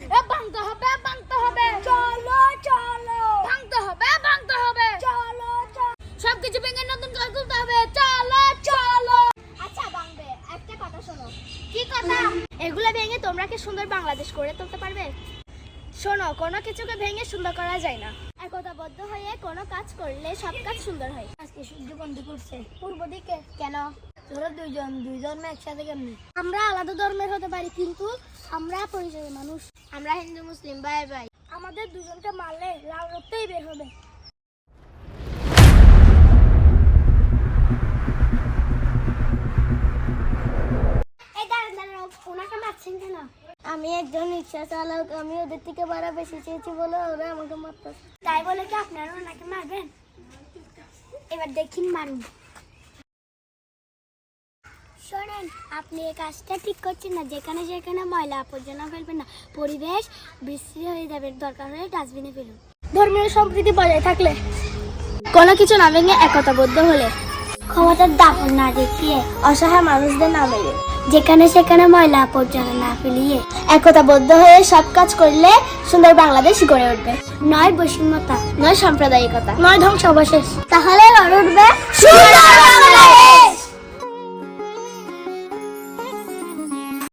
এ ভাঙতে হবে ভাঙতে হবে। চলো চলো। ভাঙতে হবে ভাঙতে হবে। চলো চলো। সবকিছু ভেঙে নতুন করে তুলতে হবে। চলো চলো। আচ্ছা ভাঙবে। একটা কথা শোনো। কি কথা? এগুলো ভেঙে তোমরা কি সুন্দর বাংলাদেশ করে তুলতে পারবে? শোনো কোনো কিছুকে ভেঙে সুন্দর করা যায় না। একতাবদ্ধ হয়ে কোনো কাজ করলে সব কাজ সুন্দর হয়। আজকে সূর্য বন্ধ করছে। পূর্ব দিকে কেন? তোরা দুইজন দুই ধর্মে একসাথে কেমনি? আমরা আলাদা ধর্মের হতে পারি কিন্তু আমরা পরিচয় মানুষ। আমরা হিন্দু, মুসলিম, ভাই ভাই। আমাদের দুজনকে মারলে লাল রক্তই বের হবে। আমি একজন রিক্সা চালক, আমি ওদের থেকে ভাড়া বেশি চেয়েছি বলে ওরা আমাকে মারতে তাই বলে কি আপনারা ওনাকে মারবেন? এবার দেখিন মারুন। শোনেন, আপনি এই কাজটা ঠিক করছেন না। যেখানে সেখানে ময়লা আবর্জনা ফেলবেন না। পরিবেশ বিশ্রী হয়ে যাবে। দরকার হলে ডাস্টবিনে ফেলুন। ধর্মীয় সম্প্রীতি বজায় থাকলে কোনো কিছু না ভেঙে একতাবদ্ধ হলে ক্ষমতার দাপন না দেখিয়ে অসহায় মানুষদের না মেরে যেখানে সেখানে ময়লা আবর্জনা না ফেলিয়ে একতাবদ্ধ হয়ে সব কাজ করলে সুন্দর বাংলাদেশ গড়ে উঠবে। নয় বৈষম্যতা, নয় সাম্প্রদায়িকতা, নয় ধ্বংসাবশেষ। তাহলে গড়ে উঠবে সুন্দর